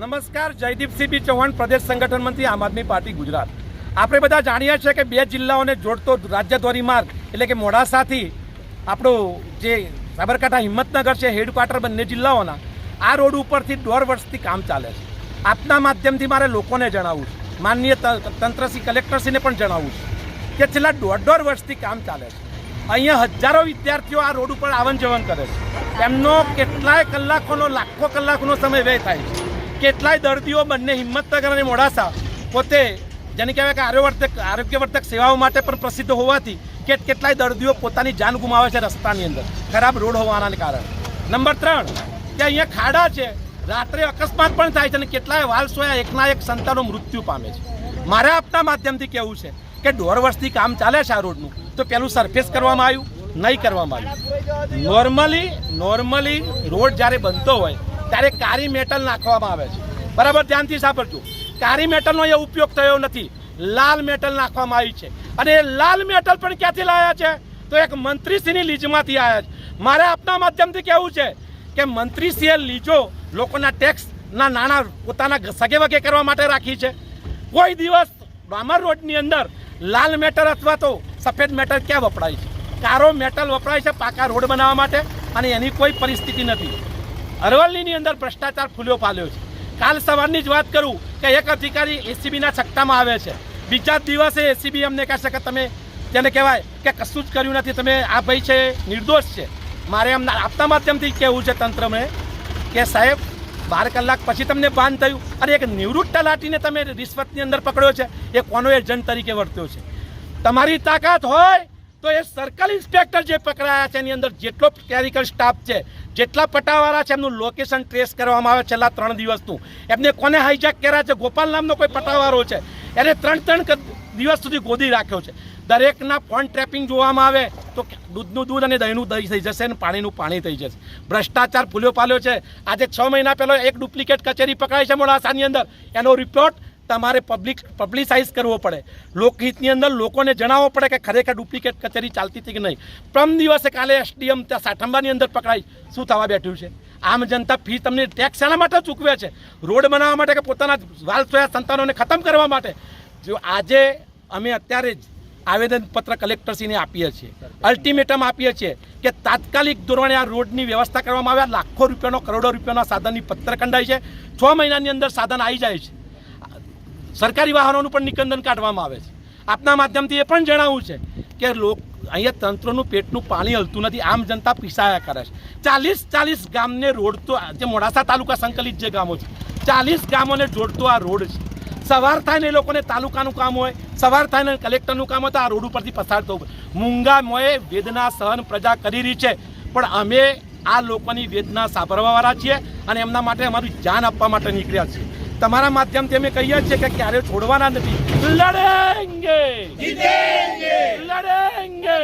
નમસ્કાર જયદીપસિંહ બી ચૌહાણ, પ્રદેશ સંગઠન મંત્રી, આમ આદમી પાર્ટી, ગુજરાત. આપણે બધા જાણીએ છીએ કે બે જિલ્લાઓને જોડતો રાજ્ય ધોરીમાર્ગ, એટલે કે મોડાસાથી આપણું જે સાબરકાંઠા હિંમતનગર છે હેડક્વાર્ટર બંને જિલ્લાઓના, આ રોડ ઉપરથી દોઢ વર્ષથી કામ ચાલે છે. આપના માધ્યમથી મારે લોકોને જણાવવું છે. માનનીય તંત્રશ્રી કલેક્ટરશ્રીને પણ જણાવવું છે કે છેલ્લા દોઢ દોઢ વર્ષથી કામ ચાલે છે. અહીંયા હજારો વિદ્યાર્થીઓ આ રોડ ઉપર આવન જવન કરે છે. એમનો કેટલાય કલાકોનો, લાખો કલાકનો સમય વ્યય થાય છે. કેટલાય દર્દીઓ બંને હિંમતનગર અને મોડાસા. પોતે જેને કહેવાય કે આરોગ્યવર્ધક આરોગ્યવર્ધક સેવાઓ માટે પણ પ્રસિદ્ધ હોવાથી કે કેટલાય દર્દીઓ પોતાની જાન ગુમાવે છે રસ્તાની અંદર, ખરાબ રોડ હોવાના કારણે. નંબર ત્રણ, કે અહીંયા ખાડા છે. રાત્રે અકસ્માત પણ થાય છે અને કેટલાય વાલસોયા એકના એક સંતાનો મૃત્યુ પામે છે. મારે આપના માધ્યમથી કહેવું છે કે દોઢ વર્ષથી કામ ચાલે છે આ રોડનું, તો પેલું સરફેસ કરવામાં આવ્યું, નહીં કરવામાં આવ્યું. નોર્મલી નોર્મલી રોડ જ્યારે બનતો હોય ત્યારે કારી મેટલ નાખવામાં આવે છે. બરાબર? ધ્યાનથી સાંભળજો. કારી મેટલનો અહીંયા ઉપયોગ થયો નથી. લાલ મેટલ નાખવામાં આવી છે. અને એ લાલ મેટલ પણ ક્યાંથી લાવ્યા છે? તો એક મંત્રીશ્રીની લીજમાંથી આવ્યા છે. મારે આપના માધ્યમથી કહેવું છે કે મંત્રીશ્રીએ લીજો લોકોના ટેક્સના નાણાં પોતાના સગે વગે કરવા માટે રાખી છે. કોઈ દિવસ ડામર રોડની અંદર લાલ મેટલ અથવા તો સફેદ મેટલ ક્યાં વપરાય છે? કારો મેટલ વપરાય છે પાકા રોડ બનાવવા માટે અને એની કોઈ પરિસ્થિતિ નથી. અરવલ્લીની અંદર ભ્રષ્ટાચાર ફૂલ્યો પાલ્યો છે. કાલ સવારની જ વાત કરું કે એક અધિકારી એસીબીના છક્કામાં આવે છે. બીજા દિવસે એસીબી અમને કહેશે કે તમે તેને કહેવાય કે કશું જ કર્યું નથી, તમે આ ભાઈ છે, નિર્દોષ છે. મારે એમના આપતા માધ્યમથી કહેવું છે તંત્રને કે સાહેબ, બાર કલાક પછી તમને ભાન થયું. અને એક નિવૃત્ત તલાટીને તમે રિશ્વતની અંદર પકડ્યો છે. એ કોનો એજન્ટ તરીકે વર્ત્યો છે? તમારી તાકાત હોય તો એ સર્કલ ઇન્સ્પેક્ટર જે પકડાયા છે, એની અંદર જેટલો ક્લેરિકલ સ્ટાફ છે, જેટલા પટાવાળા છે, એમનું લોકેશન ટ્રેસ કરવામાં આવે છેલ્લા ત્રણ દિવસનું. એમને કોને હાઈજેક કર્યા છે? ગોપાલ નામનો કોઈ પટાવાળો છે. એને ત્રણ ત્રણ દિવસ સુધી ગોદી રાખ્યો છે. દરેકના ફોન ટ્રેપિંગ જોવામાં આવે તો દૂધનું દૂધ અને દહીંનું દહીં થઈ જશે અને પાણીનું પાણી થઈ જશે. ભ્રષ્ટાચાર ફૂલ્યો પાલ્યો છે. આજે છ મહિના પહેલો એક ડુપ્લિકેટ કચેરી પકડાઈ છે મોડાસાની અંદર. એનો રિપોર્ટ તમારે પબ્લિક પબ્લિસાઇઝ કરવો પડે. લોકહિતની અંદર લોકોને જણાવવો પડે કે ખરેખર ડુપ્લિકેટ કચેરી ચાલતી હતી કે નહીં. પ્રમ દિવસે કાલે એસડીએમ ત્યાં સાઠંબાની અંદર પકડાઈ. શું થવા બેઠ્યું છે? આમ જનતા ફી તમને ટેક્સ શાના માટે ચૂકવે છે. રોડ બનાવવા માટે કે પોતાના વાલ સોયા સંતાનોને ખતમ કરવા માટે? જો આજે અમે અત્યારે જ આવેદનપત્ર કલેક્ટરશ્રીને આપીએ છીએ અલ્ટિમેટમ આપીએ છીએ કે તાત્કાલિક ધોરણે આ રોડની વ્યવસ્થા કરવામાં આવે. લાખો રૂપિયાનો, કરોડો રૂપિયાના સાધનની પત્ર કંડાય છે. છ મહિનાની અંદર સાધન આવી જાય છે. સરકારી વાહનોનું પણ નિકંદન કાઢવામાં આવે છે. આપના માધ્યમથી એ પણ જણાવવું છે કે લોક, અહીંયા તંત્રનું પેટનું પાણી હલતું નથી, આમ જનતા પીસાયા કરે છે. ચાલીસ ચાલીસ ગામને રોડ તો જે મોડાસા તાલુકા સંકલિત જે ગામો છે, ચાલીસ ગામોને જોડતો આ રોડ છે. સવાર થાય ને એ લોકોને તાલુકાનું કામ હોય, સવાર થાય ને કલેક્ટરનું કામ હોય તો આ રોડ ઉપરથી પસાર થવું. મૂંગા મોએ વેદના સહન પ્રજા કરી રહી છે, પણ અમે આ લોકોની વેદના સાંભળવાવાળા છીએ અને એમના માટે અમારું જાન આપવા માટે નીકળ્યા છીએ. તમારા માધ્યમથી અમે કહીએ છીએ કે ક્યારે છોડવાના નથી. લડેંગે! લડેંગે!